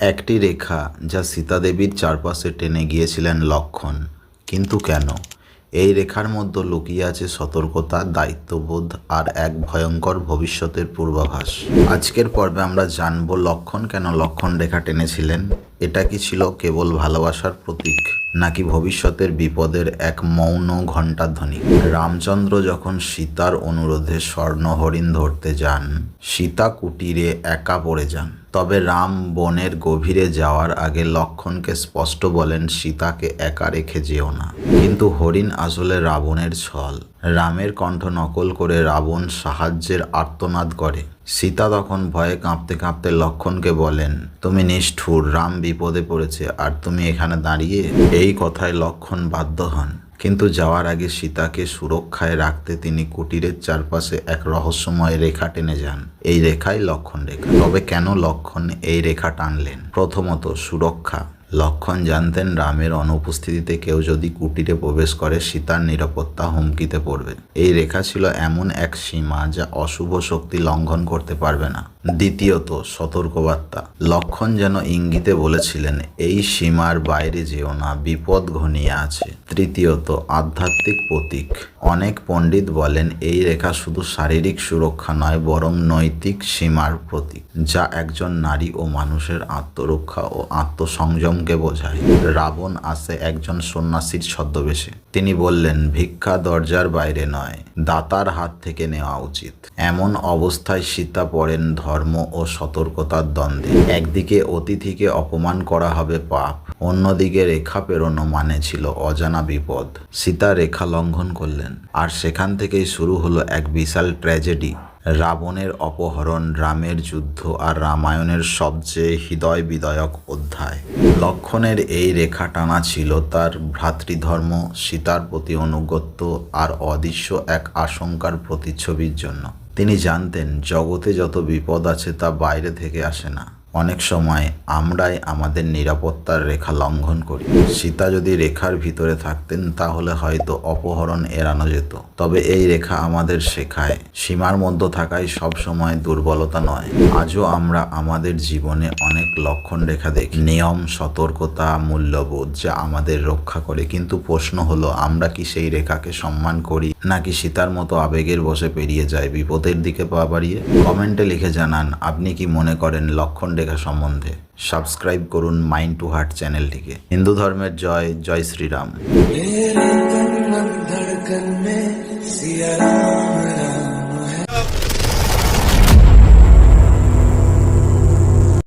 একটি রেখা যা সীতাদেবীর চারপাশে টেনে গিয়েছিলেন লক্ষণ। কিন্তু কেন? এই রেখার মধ্যে লুকিয়ে আছে সতর্কতা, দায়িত্ববোধ আর এক ভয়ঙ্কর ভবিষ্যতের পূর্বাভাস। আজকের পর্বে আমরা জানব লক্ষণ কেন লক্ষণ রেখা টেনেছিলেন। এটা কি ছিল কেবল ভালোবাসার প্রতীক, নাকি ভবিষ্যতের বিপদের এক মৌন ঘণ্টাধ্বনি রামচন্দ্র যখন সীতার অনুরোধে স্বর্ণ হরিণ ধরতে যান, সীতা কুটিরে একা পড়ে যান। তবে রাম বনের গভীরে যাওয়ার আগে লক্ষণকে স্পষ্ট বলেন, সীতাকে একা রেখে যেও না। কিন্তু হরিণ আসলে রাবণের ছল। রামের কণ্ঠ নকল করে রাবণ সাহায্যের আর্তনাদ করে। সীতা তখন ভয়ে কাঁপতে কাঁপতে লক্ষণকে বলেন, তুমি নিষ্ঠুর, রাম বিপদে পড়েছে, আর তুমি এখানে দাঁড়িয়ে এই কথায় লক্ষণ বাধ্য হন। কিন্তু যাওয়ার আগে সীতাকে সুরক্ষায় রাখতে তিনি কুটিরের চারপাশে এক রহস্যময় রেখা টেনে যান। এই রেখাই লক্ষণ রেখা তবে কেন লক্ষণ এই রেখা টানলেন? প্রথমত সুরক্ষা। লক্ষণ জানতেন রামের অনুপস্থিতিতে কেউ যদি কুটিরে প্রবেশ করে, সীতার নিরাপত্তা হুমকিতে পড়বে। এই রেখা ছিল এমন এক সীমা যা অশুভ শক্তি লঙ্ঘন করতে পারবে না। দ্বিতীয়ত সতর্কবার্তা। লক্ষণ যেন ইঙ্গিতে বলেছিলেন, এই সীমার বাইরে যেও না, বিপদ ঘনিয়ে আছে। তৃতীয়ত, আধ্যাত্মিক প্রতীক। অনেক পণ্ডিত বলেন, এই রেখা শুধু শারীরিক সুরক্ষা নয়, বরং নৈতিক সীমার প্রতীক, যা একজন নারী ও মানুষের আত্মরক্ষা ও আত্মসংযমকে বোঝায়। রাবণ আসে একজন সন্ন্যাসীর ছদ্মবেশে। তিনি বললেন, ভিক্ষা দরজার বাইরে নয়, দাতার হাত থেকে নেওয়া উচিত। এমন অবস্থায় সীতা পড়েন ধর্ম ও সতর্কতার দ্বন্দ্বে। একদিকে অতিথিকে অপমান করা হবে পাপ, অন্যদিকে রেখা পেরোনো মানে ছিল অজানা বিপদ। সীতা রেখা লঙ্ঘন করলেন। আর সেখান থেকেই শুরু হলো এক বিশাল ট্র্যাজেডি রাবণের অপহরণ, রামের যুদ্ধ আর রামায়ণের সবচেয়ে হৃদয় বিদায়ক অধ্যায়। লক্ষণের এই রেখা টানা ছিল তার ভ্রাতৃধর্ম, সীতার প্রতি অনুগত্য আর অদৃশ্য এক আশঙ্কার প্রতিচ্ছবির জন্য। তিনি জানতেন জগতে যত বিপদ আছে তা বাইরে থেকে আসে না। অনেক সময় আমরাই আমাদের নিরাপত্তার রেখা লঙ্ঘন করি। সীতা যদি রেখার ভিতরে থাকতেন, তাহলে হয়তো অপহরণ এড়ানো যেত। তবে এই রেখা আমাদের শেখায়, সীমার মধ্যে থাকাই সব সময় দুর্বলতা নয়। আজও আমরা আমাদের জীবনে অনেক লক্ষণ রেখা দেখি। নিয়ম, সতর্কতা, মূল্যবোধ যা আমাদের রক্ষা করে। কিন্তু প্রশ্ন হলো, আমরা কি সেই রেখাকে সম্মান করি, নাকি সীতার মতো আবেগের বসে পেরিয়ে যায় বিপদের দিকে পা বাড়িয়ে? কমেন্টে লিখে জানান, আপনি কি মনে করেন লক্ষণ রেখা সম্বন্ধে সাবস্ক্রাইব করুন মাইন্ড টু হার্ট চ্যানেলটিকে। হিন্দু ধর্মের জয় জয় শ্রীরাম।